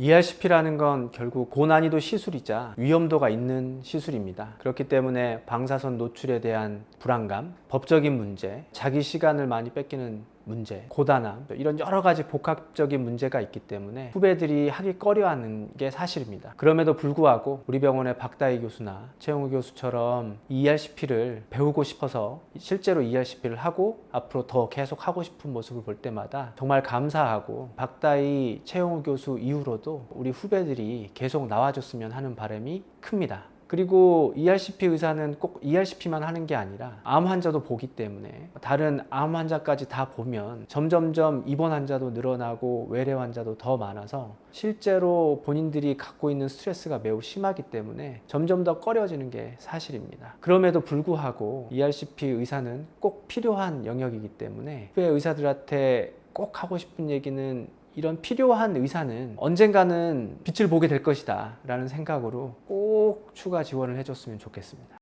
ERCP라는 건 결국 고난이도 시술이자 위험도가 있는 시술입니다. 그렇기 때문에 방사선 노출에 대한 불안감, 법적인 문제, 자기 시간을 많이 뺏기는 문제, 고단함 이런 여러 가지 복합적인 문제가 있기 때문에 후배들이 하기 꺼려하는 게 사실입니다. 그럼에도 불구하고 우리 병원의 박다희 교수나 최영우 교수처럼 ERCP를 배우고 싶어서 실제로 ERCP를 하고 앞으로 더 계속 하고 싶은 모습을 볼 때마다 정말 감사하고 박다희 최영우 교수 이후로도 우리 후배들이 계속 나와줬으면 하는 바람이 큽니다. 그리고 ERCP 의사는 꼭 ERCP만 하는 게 아니라 암 환자도 보기 때문에 다른 암 환자까지 다 보면 점점점 입원 환자도 늘어나고 외래 환자도 더 많아서 실제로 본인들이 갖고 있는 스트레스가 매우 심하기 때문에 점점 더 꺼려지는 게 사실입니다. 그럼에도 불구하고 ERCP 의사는 꼭 필요한 영역이기 때문에 후배 의사들한테 꼭 하고 싶은 얘기는 이런 필요한 의사는 언젠가는 빛을 보게 될 것이다 라는 생각으로 꼭 추가 지원을 해줬으면 좋겠습니다.